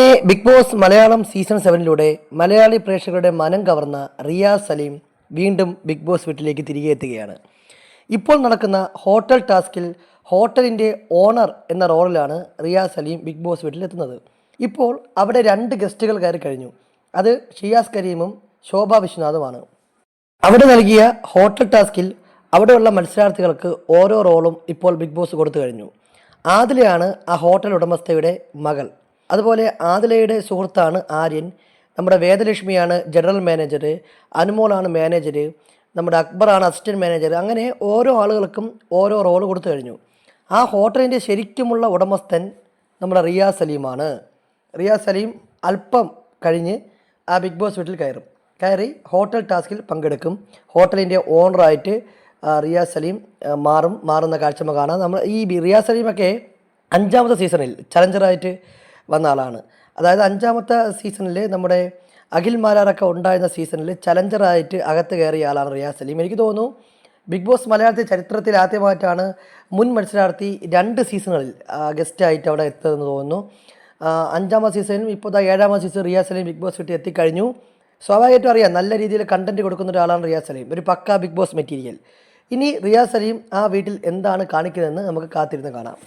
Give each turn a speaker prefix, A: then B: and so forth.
A: അങ്ങനെ big boss Malayalam season സെവനിലൂടെ മലയാളി പ്രേക്ഷകരുടെ മനം കവർന്ന റിയാസ് സലീം വീണ്ടും ബിഗ് ബോസ് വീട്ടിലേക്ക് തിരികെ എത്തുകയാണ്. ഇപ്പോൾ നടക്കുന്ന ഹോട്ടൽ ടാസ്കിൽ ഹോട്ടലിന്റെ ഓണർ എന്ന റോളിലാണ് റിയാസ് സലീം ബിഗ് ബോസ് വീട്ടിലെത്തുന്നത്. ഇപ്പോൾ അവിടെ രണ്ട് ഗസ്റ്റുകൾ കയറി കഴിഞ്ഞു. അത് ഷിയാസ് കരീമും ശോഭ വിശ്വനാഥുമാണ്. അവിടെ നൽകിയ ഹോട്ടൽ ടാസ്കിൽ അവിടെയുള്ള മത്സരാർത്ഥികൾക്ക് ഓരോ റോളും ഇപ്പോൾ ബിഗ് ബോസ് കൊടുത്തു കഴിഞ്ഞു. ആദിലെയാണ് ആ ഹോട്ടൽ ഉടമസ്ഥയുടെ മകൾ. അതുപോലെ ആദിലയുടെ സുഹൃത്താണ് ആര്യൻ നമ്മുടെ വേദലക്ഷ്മിയാണ് ജനറൽ മാനേജർ അനുമോളാണ് മാനേജർ നമ്മുടെ അക്ബറാണ് അസിസ്റ്റന്റ് മാനേജർ അങ്ങനെ ഓരോ ആളുകൾക്കും ഓരോ റോൾ കൊടുത്തു കഴിഞ്ഞു. ആ ഹോട്ടലിന്റെ ശരിക്കുമുള്ള ഉടമസ്ഥൻ നമ്മുടെ റിയാസ് സലീമാണ്. റിയാസ് സലീം അല്പം കഴിഞ്ഞ് ആ ബിഗ് ബോസ് വീട്ടിൽ കയറും. കയറി ഹോട്ടൽ ടാസ്കിൽ പങ്കെടുക്കും. ഹോട്ടലിന്റെ ഓണറായിട്ട് റിയാസ് സലീം മാറും. മാറുന്ന കാഴ്ച കാണാം. നമ്മൾ ഈ റിയാസ് സലീമൊക്കെ അഞ്ചാമത്തെ സീസണിൽ ചലഞ്ചറായിട്ട് വന്ന ആളാണ്. അതായത് അഞ്ചാമത്തെ സീസണിൽ നമ്മുടെ അഖിൽ മാരാറൊക്കെ ഉണ്ടായിരുന്ന സീസണിൽ ചലഞ്ചറായിട്ട് അകത്ത് കയറിയ ആളാണ് റിയാസ് സലീം. എനിക്ക് തോന്നുന്നു ബിഗ് ബോസ് മലയാളത്തിൽ ചരിത്രത്തിൽ ആദ്യമായിട്ടാണ് മുൻ മത്സരാർത്ഥി രണ്ട് സീസണുകളിൽ ഗസ്റ്റായിട്ട് അവിടെ എത്തുന്നതെന്ന് തോന്നുന്നു. അഞ്ചാമത്തെ സീസണിലും ഇപ്പോൾ ഏഴാമത്തെ season Riyas Salim big boss വീട്ടിൽ എത്തിക്കഴിഞ്ഞു. സ്വാഭാവികമായിട്ടും അറിയാം നല്ല രീതിയിൽ കണ്ടന്റ് കൊടുക്കുന്ന ഒരാളാണ് റിയാസ് സലീം. ഒരു പക്ക ബിഗ് ബോസ് മെറ്റീരിയൽ. ഇനി റിയാസ് സലീം ആ വീട്ടിൽ എന്താണ് കാണിക്കുന്നതെന്ന് നമുക്ക് കാത്തിരുന്ന് കാണാം.